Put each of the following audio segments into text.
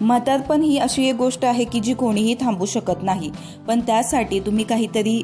म्हातारपण ही अशी एक गोष्ट आहे की जी कोणीही थांबू शकत नाही. पण त्यासाठी तुम्ही काहीतरी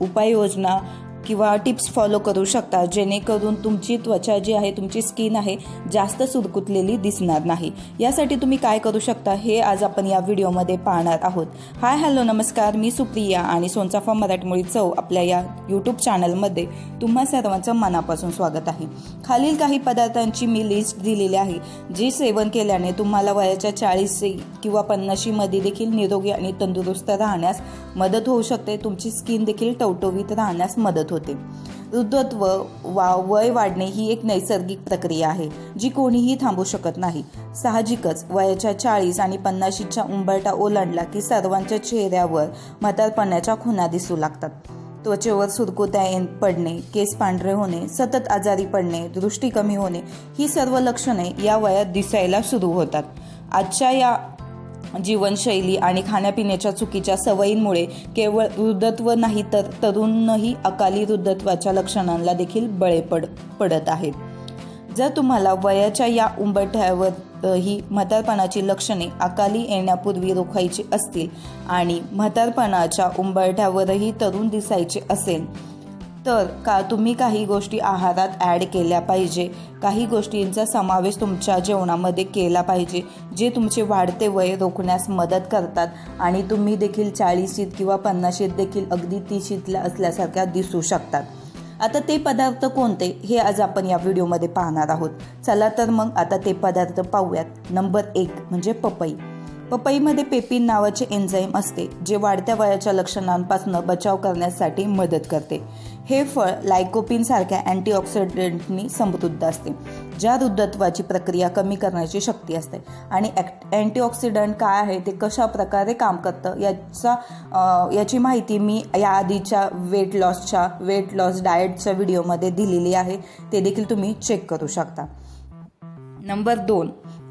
उपाययोजना किंवा टिप्स फॉलो करू शकता जेणेकरून तुमची त्वचा जी आहे तुमची स्किन आहे जास्त सुरकुतलेली दिसणार नाही. यासाठी तुम्ही काय करू शकता हे आज आपण या व्हिडिओमध्ये पाहणार आहोत. हाय हॅलो नमस्कार. मी सुप्रिया आणि सोनचाफा मराठमोळी चव आपल्या या यूट्यूब चॅनलमध्ये तुम्हा सर्वांचं मनापासून स्वागत आहे. खालील काही पदार्थांची मी लिस्ट दिलेली आहे जी सेवन केल्याने तुम्हाला वयाच्या चाळीस किंवा पन्नाशीमध्ये देखील निरोगी आणि तंदुरुस्त राहण्यास मदत होऊ शकते. तुमची स्किन देखील टवटवीत राहण्यास मदत होते वृद्धत्व वा वय वाढणे ही एक नैसर्गिक प्रक्रिया आहे जी कोणीही थांबू शकत नाही. साहजिकच वयाच्या चाळीस आणि पन्नाशीच्या उंबरटा ओलांडला की सर्वांच्या चेहऱ्यावर म्हातारपणाच्या खुणा दिसू लागतात. त्वचेवर सुरकुत्या पडणे केस पांढरे होणे सतत आजारी पडणे दृष्टी कमी होणे ही सर्व लक्षणे या वयात दिसायला सुरू होतात. आजच्या या जीवनशैली आणि खाण्यापिण्याच्या चुकीच्या सवयींमुळे केवळ वृद्धत्व नाही तर तरुणही अकाली वृद्धत्वाच्या लक्षणांना देखील बळे पड पडत आहेत. जर तुम्हाला वयाच्या या उंबरठ्यावर ही म्हातारपणाची लक्षणे अकाली येण्यापूर्वी रोखायची असतील आणि म्हातारपणाच्या उंबरठ्यावरही तरुण दिसायचे असेल तर का तुम्ही काही गोष्टी आहारात ॲड केल्या पाहिजे? काही गोष्टींचा समावेश तुमच्या जेवणामध्ये केला पाहिजे जे तुमचे वाढते वय रोखण्यास मदत करतात आणि तुम्ही देखील चाळीशीत किंवा पन्नाशीत देखील अगदी तीशीतल्या असल्यासारख्या दिसू शकतात. आता ते पदार्थ कोणते? हे आज आपण या व्हिडिओमध्ये पाहणार आहोत. चला तर मग आता ते पदार्थ पाहूयात. नंबर एक म्हणजे पपई. पपईमध्ये पेपिन नावाचे एन्झाईम असते जे वाढत्या वयाच्या लक्षणांपासून बचाव करण्यासाठी मदत करते. हे फळ लायकोपिन सारख्या अँटीऑक्सिडंटनी समृद्ध असते ज्या वृद्धत्वाची प्रक्रिया कमी करण्याची शक्ती असते. आणि अँटीऑक्सिडंट काय आहे ते कशा प्रकारे काम करतं याचा याची माहिती मी या आधीच्या वेट लॉसच्या वेट लॉस डाएटच्या व्हिडिओमध्ये दिलेली आहे. ते देखील तुम्ही चेक करू शकता. नंबर दोन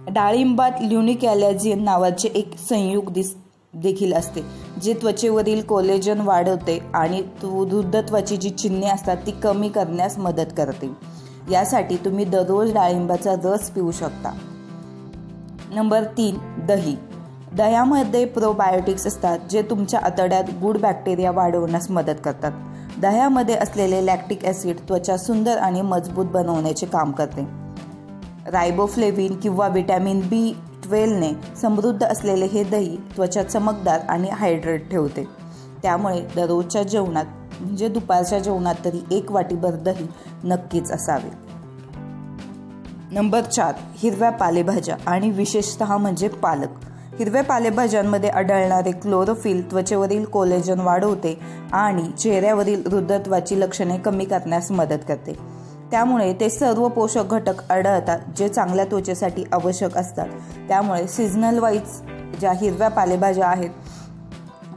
डाळिंबात ल्युनिक ॲलॅझिन नावाचे एक संयुग दिस देखील असते. जे त्वचेवरील कोलेजन वाढवते आणि वृद्ध वृद्धत्वाची जी चिन्हे असतात ती कमी करण्यास मदत करते. यासाठी तुम्ही दररोज डाळिंबाचा रस पिऊ शकता. नंबर तीन दही. दह्यामध्ये प्रोबायोटिक्स असतात जे तुमच्या आतड्यात गुड बॅक्टेरिया वाढवण्यास मदत करतात. दह्यामध्ये असलेले लॅक्टिक ॲसिड त्वचा सुंदर आणि मजबूत बनवण्याचे काम करते. रायबोफ्लेविन किंवा व्हिटॅमिन बी ट्वेल्वने समृद्ध असलेले हे दही त्वचा चमकदार आणि हायड्रेट ठेवते. त्यामुळे दररोजच्या जेवणात म्हणजे दुपारच्या जेवणात तरी एक वाटीभर दही नक्कीच असावे. नंबर चार हिरव्या पालेभाज्या आणि विशेषतः म्हणजे पालक. हिरव्या पालेभाज्यांमध्ये आढळणारे क्लोरोफिल त्वचेवरील कोलेजन वाढवते आणि चेहऱ्यावरील वृद्धत्वाची लक्षणे कमी करण्यास मदत करते. त्यामुळे ते सर्व पोषक घटक आढळतात जे चांगल्या त्वचेसाठी आवश्यक असतात. त्यामुळे सिजनल वाईज ज्या हिरव्या पालेभाज्या आहेत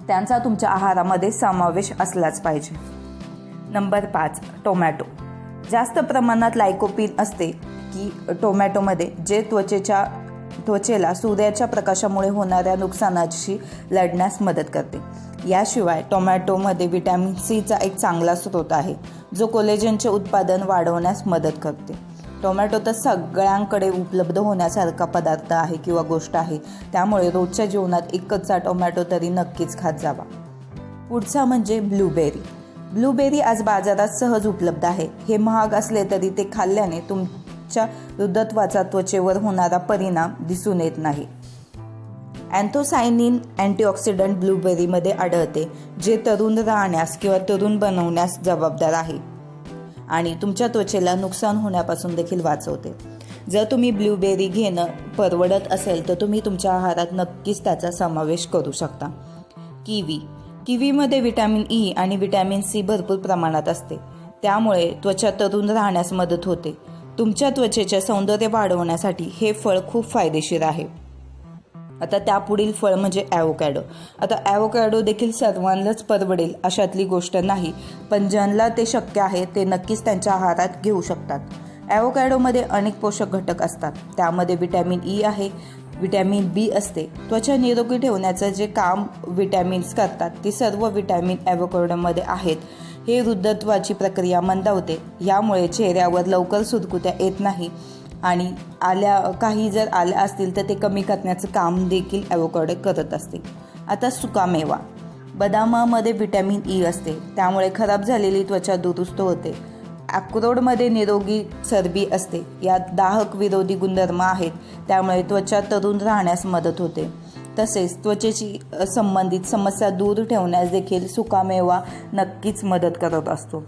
त्यांचा तुमच्या आहारामध्ये समावेश असलाच पाहिजे. नंबर पाच टोमॅटो. जास्त प्रमाणात लायकोपिन असते की टोमॅटोमध्ये जे त्वचेच्या त्वचेला सूर्याच्या प्रकाशामुळे होणाऱ्या नुकसानाशी लढण्यास मदत करते. याशिवाय टोमॅटोमध्ये व्हिटॅमिन सीचा एक चांगला स्रोत आहे. जो कोलेजनचे उत्पादन वाढवण्यास मदत करते. टोमॅटो तर सगळ्यांकडे उपलब्ध होण्यासारखा पदार्थ आहे किंवा गोष्ट आहे. त्यामुळे रोजच्या जीवनात एकचा टोमॅटो तरी नक्कीच खात जावा. पुढचा म्हणजे ब्लूबेरी ब्लूबेरी आज बाजारात सहज उपलब्ध आहे. हे महाग असले तरी ते खाल्ल्याने तुमच्या वृद्धत्वाचा त्वचेवर होणारा परिणाम दिसून येत नाही. अँथोसायनिन अँटीऑक्सिडंट ब्लूबेरीमध्ये आढळते जे तरुण राहण्यास किंवा तरुण बनवण्यास जबाबदार आहे. आणि तुमच्या त्वचेला नुकसान होण्यापासून देखील वाचवते. जर तुम्ही ब्लूबेरी घेणं परवडत असेल तर तुम्ही तुमच्या आहारात नक्कीच त्याचा समावेश करू शकता. किवी. किवीमध्ये विटॅमिन ई e आणि विटॅमिन सी भरपूर प्रमाणात असते. त्यामुळे त्वचा तरुण राहण्यास मदत होते. तुमच्या त्वचेचे सौंदर्य वाढवण्यासाठी हे फळ खूप फायदेशीर आहे. आता त्यापुढील फळ म्हणजे ॲवोकॅडो. आता ॲवोकॅडो देखील सर्वांनाच परवडेल अशातली गोष्ट नाही पण ज्यांना ते शक्य आहे ते नक्कीच त्यांच्या आहारात घेऊ शकतात. ॲवोकॅडोमध्ये अनेक पोषक घटक असतात. त्यामध्ये विटॅमिन ई आहे विटॅमिन बी असते. त्वचा निरोगी ठेवण्याचं जे काम विटॅमिन्स करतात ती सर्व विटॅमिन ॲवोकॅडोमध्ये आहेत. हे वृद्धत्वाची प्रक्रिया मंदावते. यामुळे चेहऱ्यावर लवकर सुरकुत्या येत नाही. आणि आल्या काही जर आल्या असतील तर ते कमी करण्याचं काम देखील ॲवोकाडो करत असते आता सुकामेवा बदामामध्ये व्हिटॅमिन ई e असते. त्यामुळे खराब झालेली त्वचा दुरुस्त होते. अक्रोडमध्ये निरोगी चरबी असते. यात दाहक विरोधी गुणधर्म आहेत. त्यामुळे त्वचा तरुण राहण्यास मदत होते. तसेच त्वचेची संबंधित समस्या दूर ठेवण्यास देखील सुकामेवा नक्कीच मदत करत असतो.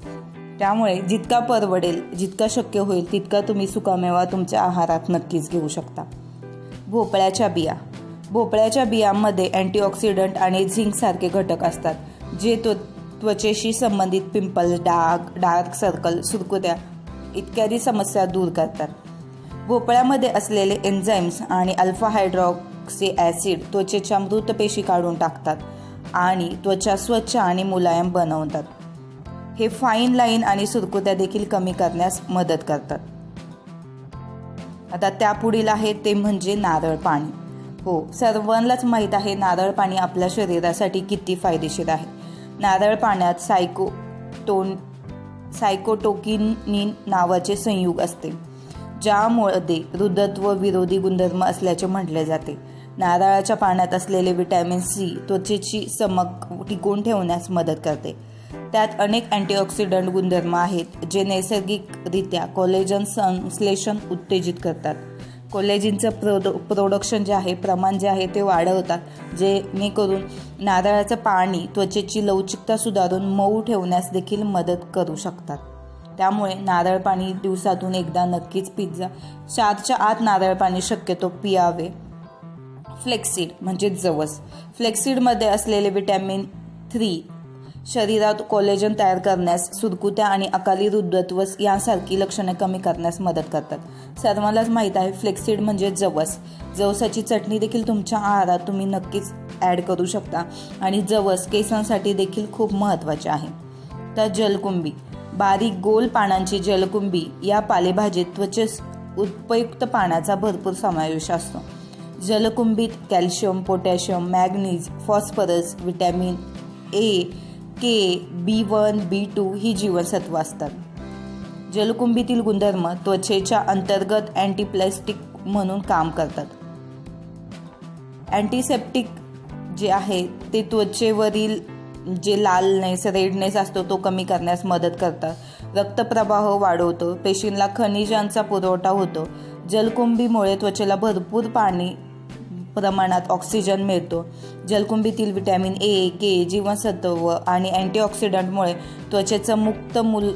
त्यामुळे जितका परवडेल जितका शक्य होईल तितका तुम्ही सुकामेवा तुमच्या आहारात नक्कीच घेऊ शकता. भोपळ्याच्या बिया. भोपळ्याच्या बियांमध्ये अँटीऑक्सिडंट आणि झिंकसारखे घटक असतात जे त्व त्वचेशी संबंधित पिंपल डाग डार्क सर्कल सुरकुत्या इत्यादी समस्या दूर करतात. भोपळ्यामध्ये असलेले एन्झाईम्स आणि अल्फा हायड्रॉक्सी ॲसिड त्वचेच्या मृत पेशी काढून टाकतात आणि त्वचा स्वच्छ आणि मुलायम बनवतात. हे फाईन लाईन आणि सुरकुत्या देखील कमी करण्यास मदत करतात. आता त्यापुढील आहे ते म्हणजे नारळ पाणी. हो सर्वांनाच माहीत आहे नारळ पाणी आपल्या शरीरासाठी किती फायदेशीर आहे. नारळ पाण्यात सायको टोन सायकोटोकिनिन नावाचे संयुग असते ज्यामुळे वृद्धत्व विरोधी गुणधर्म असल्याचे म्हटले जाते. नारळाच्या पाण्यात असलेले विटॅमिन सी त्वचेची चमक टिकून ठेवण्यास मदत करते. त्यात अनेक अँटीऑक्सिडंट गुणधर्म आहेत जे नैसर्गिकरित्या कोलेजन संश्लेषण उत्तेजित करतात. कोलेजिनचं प्रोड प्रोडक्शन जे आहे प्रमाण जे आहे ते वाढवतात जेणेकरून नारळाचं पाणी त्वचेची लवचिकता सुधारून मऊ ठेवण्यास देखील मदत करू शकतात. त्यामुळे नारळ पाणी दिवसातून एकदा नक्कीच पिझ्झा चारच्या आत नारळ पाणी शक्यतो पियावे. फ्लेक्सीड म्हणजे जवस. फ्लेक्सीडमध्ये असलेले विटॅमिन थ्री शरीरात कोलेजन तयार करण्यास सुरकुत्या आणि अकाली रुद्धत्व यांसारखी लक्षणे कमी करण्यास मदत करतात. सर्वांनाच माहीत आहे फ्लेक्सीड म्हणजे जवस. जवसाची चटणी देखील तुमच्या आहारात तुम्ही नक्कीच ॲड करू शकता आणि जवस केसांसाठी देखील खूप महत्त्वाचे आहे. तर जलकुंभी. बारीक गोल पानांची जलकुंभी या पालेभाजीत त्वचेस उपयुक्त पाण्याचा भरपूर समावेश असतो. जलकुंभीत calcium potassium manganese phosphorus vitamin A K B one B two ही जीवनसत्व असतात. जलकुंभीतील गुणधर्म त्वचेच्या अंतर्गत अँटीप्लॅस्टिक म्हणून काम करतात. अँटीसेप्टिक जे आहे ते त्वचेवरील जे लालनेस रेडनेस असतो तो कमी करण्यास मदत करतात रक्तप्रवाह वाढवतो पेशींना खनिजांचा पुरवठा होतो. जलकुंभीमुळे त्वचेला भरपूर पाणी प्रमाणात ऑक्सिजन मिळतो. जलकुंभीतील विटॅमिन ए के जीवनसत्व आणि अँटीऑक्सिडंटमुळे त्वचेचं मुक्त मूल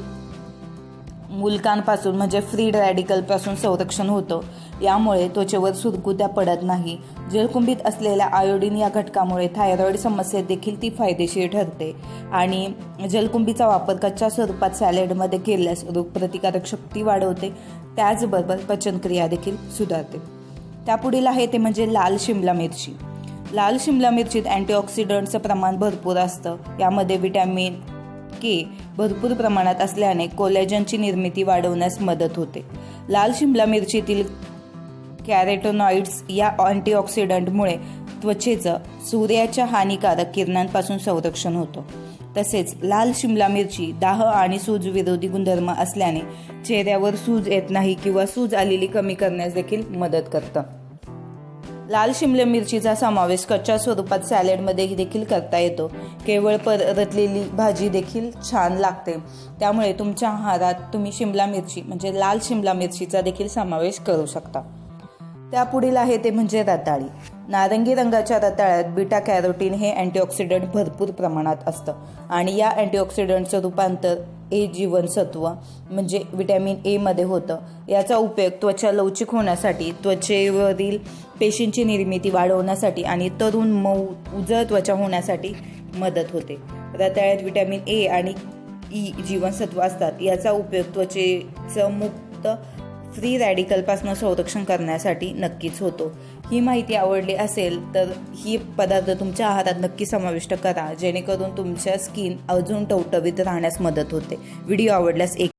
मुलकांपासून म्हणजे फ्री रॅडिकलपासून संरक्षण होतं. यामुळे त्वचेवर सुरकुत्या पडत नाही. जलकुंभीत असलेल्या आयोडीन या घटकामुळे थायरॉईड समस्येत देखील ती फायदेशीर ठरते. आणि जलकुंभीचा वापर कच्च्या स्वरूपात सॅलेडमध्ये केल्यास रोगप्रतिकारक शक्ती वाढवते. त्याचबरोबर पचनक्रिया देखील सुधारते. त्यापुढील आहे ते म्हणजे लाल शिमला मिरची. लाल शिमला मिरचीत अँटीऑक्सिडंटचं प्रमाण भरपूर असतं. यामध्ये विटॅमिन के भरपूर प्रमाणात असल्याने कोलॅजनची निर्मिती वाढवण्यास मदत होते. लाल शिमला मिरचीतील कॅरेटोनॉइड्स या अँटीऑक्सिडंटमुळे त्वचेचं सूर्याच्या हानिकारक किरणांपासून संरक्षण होतं. तसेच लाल शिमला मिरची दाह आणि सूज विरोधी गुणधर्म असल्याने चेहऱ्यावर सूज येत नाही किंवा सूज आलेली कमी करण्यास देखील मदत करतं. लाल शिमला मिरचीचा समावेश कच्च्या स्वरूपात सॅलेडमध्ये देखील करता येतो. केवळ परतलेली भाजी देखील छान लागते. त्यामुळे तुमच्या आहारात तुम्ही शिमला मिरची म्हणजे लाल शिमला मिरचीचा देखील समावेश करू शकता. त्यापुढील आहे ते म्हणजे रताळी. नारंगी रंगाच्या रताळ्यात बीटा कॅरोटीन हे अँटीऑक्सिडंट भरपूर प्रमाणात असतं. आणि या अँटीऑक्सिडंटचं रूपांतर ए जीवनसत्व म्हणजे विटॅमिन एमध्ये होतं. याचा उपयोग त्वचा लवचिक होण्यासाठी त्वचेवरील पेशींची निर्मिती वाढवण्यासाठी आणि तरुण मऊ उजळ त्वचा होण्यासाठी मदत होते. रताळ्यात विटॅमिन ए आणि ई जीवनसत्व असतात. याचा उपयोग त्वचेचं मुक्त फ्री रॅडिकलपासून संरक्षण करण्यासाठी नक्कीच होतो. ही माहिती आवडली असेल तर ही पदार्थ तुमच्या आहारात नक्की समाविष्ट करा जेणेकरून तुमच्या स्किन अजून टवटवीत राहण्यास मदत होते. व्हिडिओ आवडल्यास एक